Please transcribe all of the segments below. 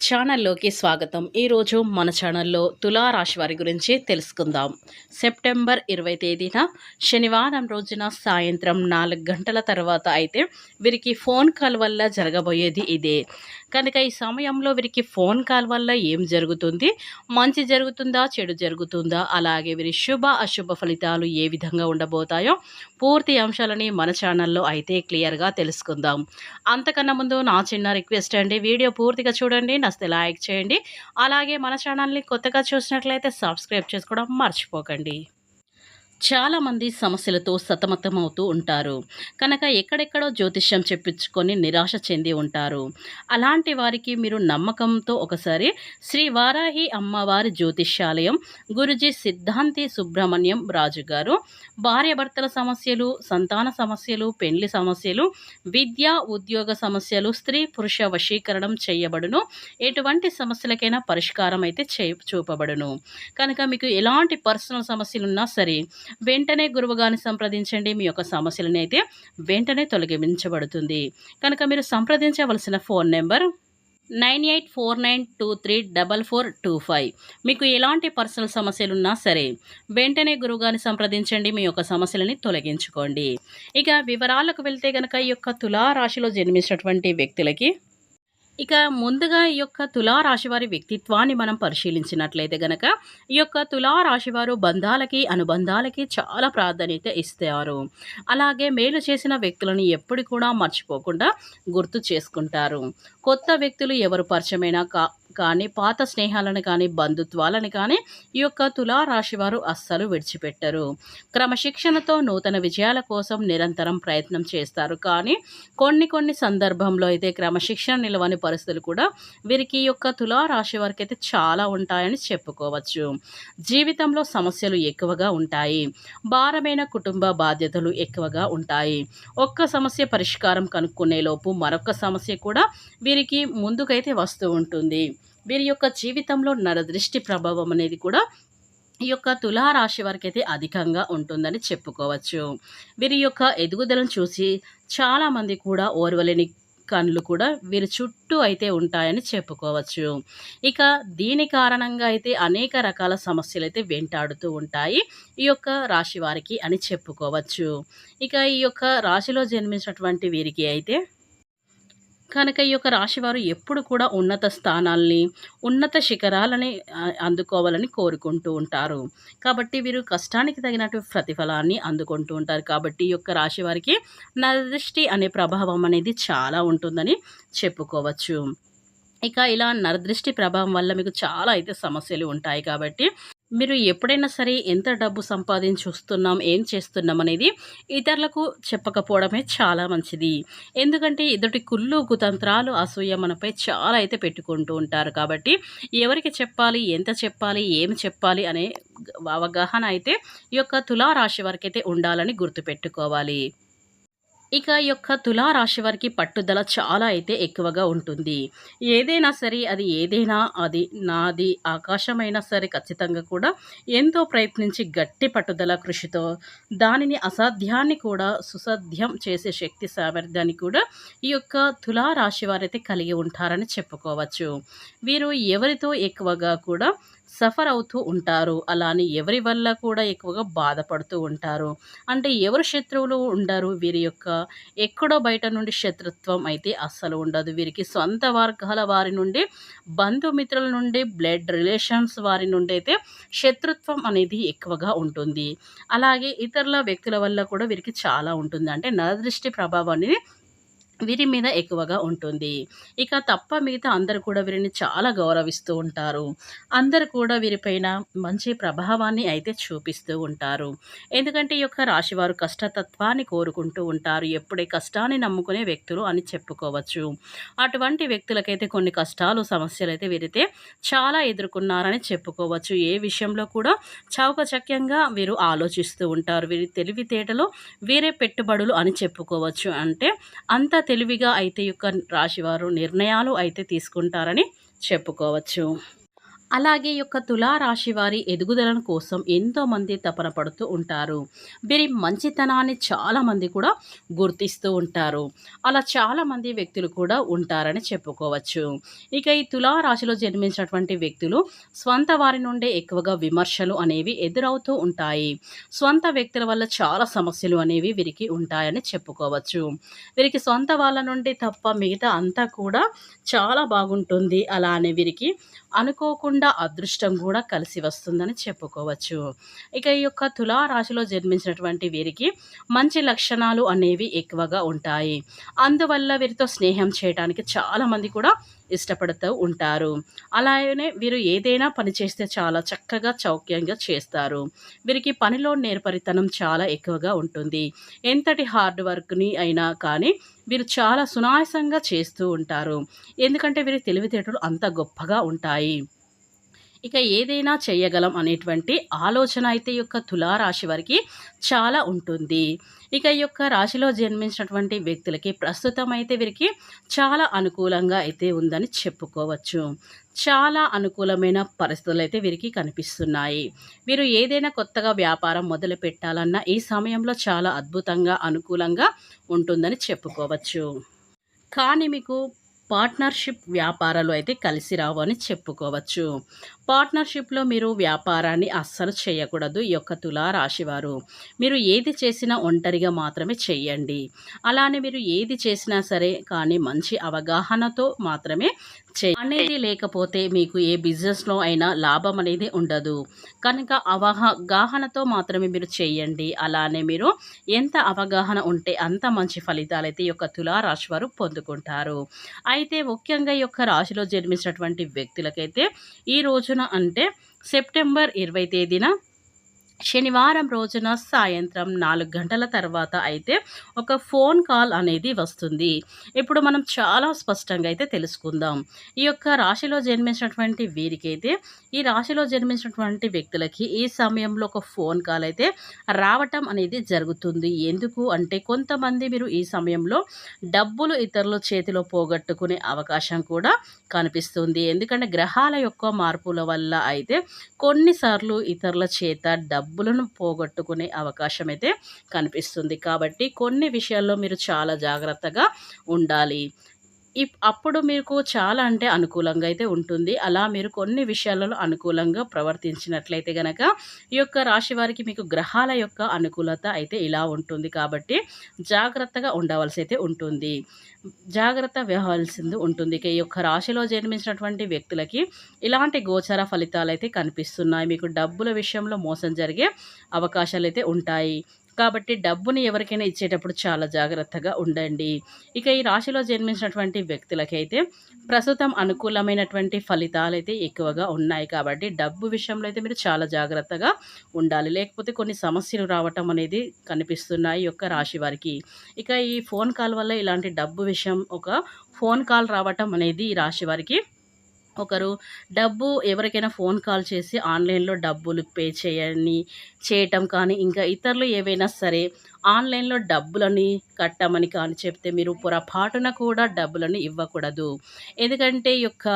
ఛానల్లోకి స్వాగతం. ఈరోజు మన ఛానల్లో తులారాశి వారి గురించి తెలుసుకుందాం. సెప్టెంబర్ ఇరవై తేదీన శనివారం రోజున సాయంత్రం నాలుగు గంటల తర్వాత అయితే వీరికి ఫోన్ కాల్ వల్ల జరగబోయేది ఇదే. కనుక ఈ సమయంలో వీరికి ఫోన్ కాల్ వల్ల ఏం జరుగుతుంది? మంచి జరుగుతుందా? చెడు జరుగుతుందా? అలాగే వీరి శుభ అశుభ ఫలితాలు ఏ విధంగా ఉండబోతాయో పూర్తి అంశాలని మన ఛానల్లో అయితే క్లియర్గా తెలుసుకుందాం. అంతకన్నా ముందు నా చిన్న రిక్వెస్ట్ అండి. వీడియో పూర్తిగా చూడండి. నస్తే లైక్ చేయండి. అలాగే మన ఛానల్ని కొత్తగా చూసినట్లయితే సబ్స్క్రైబ్ చేసుకోవడం మర్చిపోకండి. చాలామంది సమస్యలతో సతమతమవుతూ ఉంటారు. కనుక ఎక్కడెక్కడో జ్యోతిష్యం చెప్పించుకొని నిరాశ చెంది ఉంటారు. అలాంటి వారికి మీరు నమ్మకంతో ఒకసారి శ్రీ వారాహి అమ్మవారి జ్యోతిష్యాలయం గురుజీ సిద్ధాంతి సుబ్రహ్మణ్యం రాజు గారు భార్యాభర్తల సమస్యలు సంతాన సమస్యలు పెళ్ళి సమస్యలు విద్య ఉద్యోగ సమస్యలు స్త్రీ పురుష వశీకరణం చేయబడును. ఎటువంటి సమస్యలకైనా పరిష్కారం అయితే చే చూపబడును. కనుక మీకు ఎలాంటి పర్సనల్ సమస్యలున్నా సరే వెంటనే గురువుగారిని సంప్రదించండి. మీ యొక్క సమస్యలను అయితే వెంటనే తొలగించబడుతుంది. కనుక మీరు సంప్రదించవలసిన phone number nine eight four nine two three double four two five. మీకు ఎలాంటి పర్సనల్ సమస్యలు ఉన్నా సరే వెంటనే గురువుగారిని సంప్రదించండి. మీ యొక్క సమస్యలని తొలగించుకోండి. ఇక వివరాలకు వెళ్తే కనుక ఈ యొక్క తులారాశిలో జన్మించినటువంటి వ్యక్తులకి ఇక ముందుగా ఈ యొక్క తులారాశి వారి వ్యక్తిత్వాన్ని మనం పరిశీలించినట్లయితే గనక ఈ యొక్క తులారాశి వారు బంధాలకి అనుబంధాలకి చాలా ప్రాధాన్యత ఇస్తారు. అలాగే మేలు చేసిన వ్యక్తులను ఎప్పుడు కూడా మర్చిపోకుండా గుర్తు చేసుకుంటారు. కొత్త వ్యక్తులు ఎవరు పరిచయమైనా కా కానీ పాత స్నేహాలను కానీ బంధుత్వాలను కానీ ఈ యొక్క తులారాశి వారు అస్సలు విడిచిపెట్టరు. క్రమశిక్షణతో నూతన విజయాల కోసం నిరంతరం ప్రయత్నం చేస్తారు. కానీ కొన్ని కొన్ని సందర్భంలో అయితే క్రమశిక్షణ నిలవని పరిస్థితులు కూడా వీరికి యొక్క తులా రాశి వారికి అయితే చాలా ఉంటాయని చెప్పుకోవచ్చు. జీవితంలో సమస్యలు ఎక్కువగా ఉంటాయి. భారమైన కుటుంబ బాధ్యతలు ఎక్కువగా ఉంటాయి. ఒక్క సమస్య పరిష్కారం కనుక్కునే లోపు మరొక సమస్య కూడా వీరికి ముందుకైతే వస్తూ ఉంటుంది. వీరి యొక్క జీవితంలో నరదృష్టి ప్రభావం అనేది కూడా ఈ యొక్క తులారాశి వారికి అయితే అధికంగా ఉంటుందని చెప్పుకోవచ్చు. వీరి యొక్క ఎదుగుదలను చూసి చాలామంది కూడా ఓర్వలేని కళ్ళు కూడా వీరి చుట్టూ అయితే ఉంటాయని చెప్పుకోవచ్చు. ఇక దీని కారణంగా అయితే అనేక రకాల సమస్యలు అయితే వెంటాడుతూ ఉంటాయి ఈ యొక్క రాశి వారికి అని చెప్పుకోవచ్చు. ఇక ఈ యొక్క రాశిలో జన్మించినటువంటి వీరికి అయితే కనుక ఈ యొక్క రాశివారు ఎప్పుడు కూడా ఉన్నత స్థానాల్ని ఉన్నత శిఖరాలని అందుకోవాలని కోరుకుంటూ ఉంటారు. కాబట్టి వీరు కష్టానికి తగినట్టు ప్రతిఫలాన్ని అందుకుంటూ ఉంటారు. కాబట్టి ఈ యొక్క రాశి వారికి నరదృష్టి అనే ప్రభావం అనేది చాలా ఉంటుందని చెప్పుకోవచ్చు. ఇక ఇలా నరదృష్టి ప్రభావం వల్ల మీకు చాలా అయితే సమస్యలు ఉంటాయి కాబట్టి మీరు ఎప్పుడైనా సరే ఎంత డబ్బు సంపాదించి వస్తున్నాం ఏం చేస్తున్నాం అనేది ఇతరులకు చెప్పకపోవడమే చాలా మంచిది. ఎందుకంటే ఎదుటి కుళ్ళు కుతంత్రాలు అసూయ మనపై చాలా అయితే పెట్టుకుంటూ ఉంటారు కాబట్టి ఎవరికి చెప్పాలి ఎంత చెప్పాలి ఏమి చెప్పాలి అనే అవగాహన అయితే ఈ యొక్క తులారాశి వారికి అయితే ఉండాలని గుర్తుపెట్టుకోవాలి. ఇక యొక్క తులారాశి వారికి పట్టుదల చాలా అయితే ఎక్కువగా ఉంటుంది. ఏదైనా సరే అది ఏదైనా అది నాది ఆకాశమైనా సరే ఖచ్చితంగా కూడా ఎంతో ప్రయత్నించి గట్టి పట్టుదల కృషితో దానిని అసాధ్యాన్ని కూడా సుసాధ్యం చేసే శక్తి సామర్థ్యాన్ని కూడా ఈ యొక్క తులారాశి వారైతే కలిగి ఉంటారని చెప్పుకోవచ్చు. వీరు ఎవరితో ఎక్కువగా కూడా సఫర్ అవుతూ ఉంటారు. అలానే ఎవరి వల్ల కూడా ఎక్కువగా బాధపడుతూ ఉంటారు. అంటే ఎవరు శత్రువులు ఉండరు. వీరి యొక్క ఎక్కడో బయట నుండి శత్రుత్వం అయితే అస్సలు ఉండదు. వీరికి సొంత వర్గాల వారి నుండి బంధుమిత్రుల నుండి బ్లడ్ రిలేషన్స్ వారి నుండి అయితే శత్రుత్వం అనేది ఎక్కువగా ఉంటుంది. అలాగే ఇతరుల వ్యక్తుల వల్ల కూడా వీరికి చాలా ఉంటుంది. అంటే నరదృష్టి ప్రభావం అనేది వీరి మీద ఎక్కువగా ఉంటుంది. ఇక తప్ప మిగతా అందరు కూడా వీరిని చాలా గౌరవిస్తూ ఉంటారు. అందరు కూడా వీరిపైన మంచి ప్రభావాన్ని అయితే చూపిస్తూ ఉంటారు. ఎందుకంటే ఈ యొక్క రాశివారు కష్టతత్వాన్ని కోరుకుంటూ ఉంటారు. ఎప్పుడే కష్టాన్ని నమ్ముకునే వ్యక్తులు అని చెప్పుకోవచ్చు. అటువంటి వ్యక్తులకైతే కొన్ని కష్టాలు సమస్యలు అయితే వీరైతే చాలా ఎదుర్కొన్నారని చెప్పుకోవచ్చు. ఏ విషయంలో కూడా చౌకచక్యంగా వీరు ఆలోచిస్తూ ఉంటారు. వీరి తెలివితేటలో వీరే పెట్టుబడులు అని చెప్పుకోవచ్చు. అంటే అంత తెలివిగా అయితే యొక్క రాశివారు నిర్ణయాలు అయితే తీసుకుంటారని చెప్పుకోవచ్చు. అలాగే యొక్క తులారాశి వారి ఎదుగుదల కోసం ఎంతోమంది తపన పడుతూ ఉంటారు. వీరి మంచితనాన్ని చాలామంది కూడా గుర్తిస్తూ ఉంటారు. అలా చాలామంది వ్యక్తులు కూడా ఉంటారని చెప్పుకోవచ్చు. ఇక ఈ తులారాశిలో జన్మించినటువంటి వ్యక్తులు స్వంత వారి నుండే ఎక్కువగా విమర్శలు అనేవి ఎదురవుతూ ఉంటాయి. స్వంత వ్యక్తుల వల్ల చాలా సమస్యలు అనేవి వీరికి ఉంటాయని చెప్పుకోవచ్చు. వీరికి సొంత వాళ్ళ నుండి తప్ప మిగతా అంతా కూడా చాలా బాగుంటుంది. అలా అని వీరికి అనుకోకుండా అదృష్టం కూడా కలిసి వస్తుందని చెప్పుకోవచ్చు. ఇక ఈ యొక్క తులారాశిలో జన్మించినటువంటి వీరికి మంచి లక్షణాలు అనేవి ఎక్కువగా ఉంటాయి. అందువల్ల వీరితో స్నేహం చేయడానికి చాలామంది కూడా ఇష్టపడుతూ ఉంటారు. అలానే వీరు ఏదైనా పని చేస్తే చాలా చక్కగా చౌక్యంగా చేస్తారు. వీరికి పనిలో నేర్పరితనం చాలా ఎక్కువగా ఉంటుంది. ఎంతటి హార్డ్ వర్క్ని అయినా కానీ వీరు చాలా సునాయాసంగా చేస్తూ ఉంటారు. ఎందుకంటే వీరి తెలివితేటలు అంత గొప్పగా ఉంటాయి. ఇక ఏదైనా చేయగలం అనేటువంటి ఆలోచన అయితే యొక్క తులారాశి వారికి చాలా ఉంటుంది. ఇక ఈ యొక్క రాశిలో జన్మించినటువంటి వ్యక్తులకి ప్రస్తుతం అయితే వీరికి చాలా అనుకూలంగా అయితే ఉందని చెప్పుకోవచ్చు. చాలా అనుకూలమైన పరిస్థితులు అయితే వీరికి కనిపిస్తున్నాయి. వీరు ఏదైనా కొత్తగా వ్యాపారం మొదలు పెట్టాలన్నా ఈ సమయంలో చాలా అద్భుతంగా అనుకూలంగా ఉంటుందని చెప్పుకోవచ్చు. కానీ మీకు పార్ట్నర్షిప్ వ్యాపారాలు అయితే కలిసి రావు అని చెప్పుకోవచ్చు. పార్ట్నర్షిప్లో మీరు వ్యాపారాన్ని అస్సలు చేయకూడదు. ఈ యొక్క తులారాశివారు మీరు ఏది చేసినా ఒంటరిగా మాత్రమే చేయండి. అలానే మీరు ఏది చేసినా సరే కానీ మంచి అవగాహనతో మాత్రమే అనేది లేకపోతే మీకు ఏ బిజినెస్లో అయినా లాభం అనేది ఉండదు. కనుక అవగాహనతో మాత్రమే మీరు చేయండి. అలానే మీరు ఎంత అవగాహన ఉంటే అంత మంచి ఫలితాలు అయితే ఈ యొక్క తులారాశి వారు పొందుకుంటారు. అయితే ముఖ్యంగా ఈ యొక్క రాశిలో జన్మించినటువంటి వ్యక్తులకైతే ఈ రోజున అంటే సెప్టెంబర్ ఇరవై తేదీన శనివారం రోజున సాయంత్రం నాలుగు గంటల తర్వాత అయితే ఒక ఫోన్ కాల్ అనేది వస్తుంది. ఇప్పుడు మనం చాలా స్పష్టంగా అయితే తెలుసుకుందాం. ఈ యొక్క రాశిలో జన్మించినటువంటి వీరికైతే ఈ రాశిలో జన్మించినటువంటి వ్యక్తులకి ఈ సమయంలో ఒక ఫోన్ కాల్ అయితే రావటం అనేది జరుగుతుంది. ఎందుకు అంటే కొంతమంది మీరు ఈ సమయంలో డబ్బులు ఇతరుల చేతిలో పోగొట్టుకునే అవకాశం కూడా కనిపిస్తుంది. ఎందుకంటే గ్రహాల యొక్క మార్పుల వల్ల అయితే కొన్నిసార్లు ఇతరుల చేత డబ్బు డబ్బులను పోగొట్టుకునే అవకాశం అయితే కనిపిస్తుంది. కాబట్టి కొన్ని విషయాల్లో మీరు చాలా జాగ్రత్తగా ఉండాలి. అప్పుడు మీకు చాలా అంటే అనుకూలంగా అయితే ఉంటుంది. అలా మీరు కొన్ని విషయాలలో అనుకూలంగా ప్రవర్తించినట్లయితే గనక ఈ యొక్క రాశి వారికి మీకు గ్రహాల యొక్క అనుకూలత అయితే ఇలా ఉంటుంది. కాబట్టి జాగ్రత్తగా ఉండవలసి అయితే ఉంటుంది. జాగ్రత్త వ్యవహరించింది ఉంటుంది. ఇక ఈ యొక్క రాశిలో జన్మించినటువంటి వ్యక్తులకి ఇలాంటి గోచర ఫలితాలు అయితే కనిపిస్తున్నాయి. మీకు డబ్బుల విషయంలో మోసం జరిగే అవకాశాలు అయితే ఉంటాయి. కాబట్టి డబ్బుని ఎవరికైనా ఇచ్చేటప్పుడు చాలా జాగ్రత్తగా ఉండండి. ఇక ఈ రాశిలో జన్మించినటువంటి వ్యక్తులకైతే ప్రస్తుతం అనుకూలమైనటువంటి ఫలితాలు అయితే ఎక్కువగా ఉన్నాయి కాబట్టి డబ్బు విషయంలో అయితే మీరు చాలా జాగ్రత్తగా ఉండాలి. లేకపోతే కొన్ని సమస్యలు రావటం అనేది కనిపిస్తున్నాయి యొక్క రాశి వారికి. ఇక ఈ ఫోన్ కాల్ వల్ల ఇలాంటి డబ్బు విషయం ఒక ఫోన్ కాల్ రావటం అనేది ఈ రాశి వారికి ఒకరు డబ్బు ఎవరికైనా ఫోన్ కాల్ చేసి ఆన్లైన్లో డబ్బులు పే చేయని చేయటం కానీ ఇంకా ఇతరులు ఏవైనా సరే ఆన్లైన్లో డబ్బులని కట్టమని కానీ చెప్తే మీరు పొరపాటున కూడా డబ్బులను ఇవ్వకూడదు. ఎందుకంటే ఈ యొక్క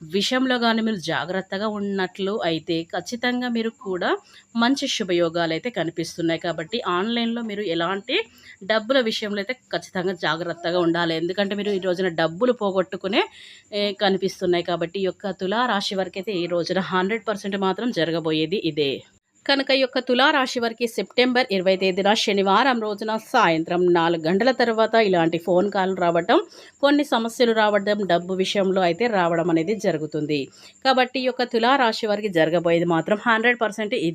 విషయంలో కానీ మీరు జాగ్రత్తగా ఉన్నట్లు అయితే ఖచ్చితంగా మీరు కూడా మంచి శుభయోగాలు అయితే కనిపిస్తున్నాయి. కాబట్టి ఆన్లైన్లో మీరు ఎలాంటి డబ్బుల విషయంలో అయితే ఖచ్చితంగా జాగ్రత్తగా ఉండాలి. ఎందుకంటే మీరు ఈ రోజున డబ్బులు పోగొట్టుకునే కనిపిస్తున్నాయి. కాబట్టి ఈ యొక్క తులారాశి వరకు అయితే ఈ రోజున హండ్రెడ్ పర్సెంట్ మాత్రం జరగబోయేది ఇదే. కనుక యొక్క తులారాశి వారికి సెప్టెంబర్ ఇరవై తేదీన శనివారం రోజున సాయంత్రం నాలుగు గంటల తర్వాత ఇలాంటి ఫోన్ కాల్ రావడం కొన్ని సమస్యలు రావడం డబ్బు విషయంలో అయితే రావడం అనేది జరుగుతుంది. కాబట్టి ఈ యొక్క తులారాశి వారికి జరగబోయేది మాత్రం హండ్రెడ్ ఇదే.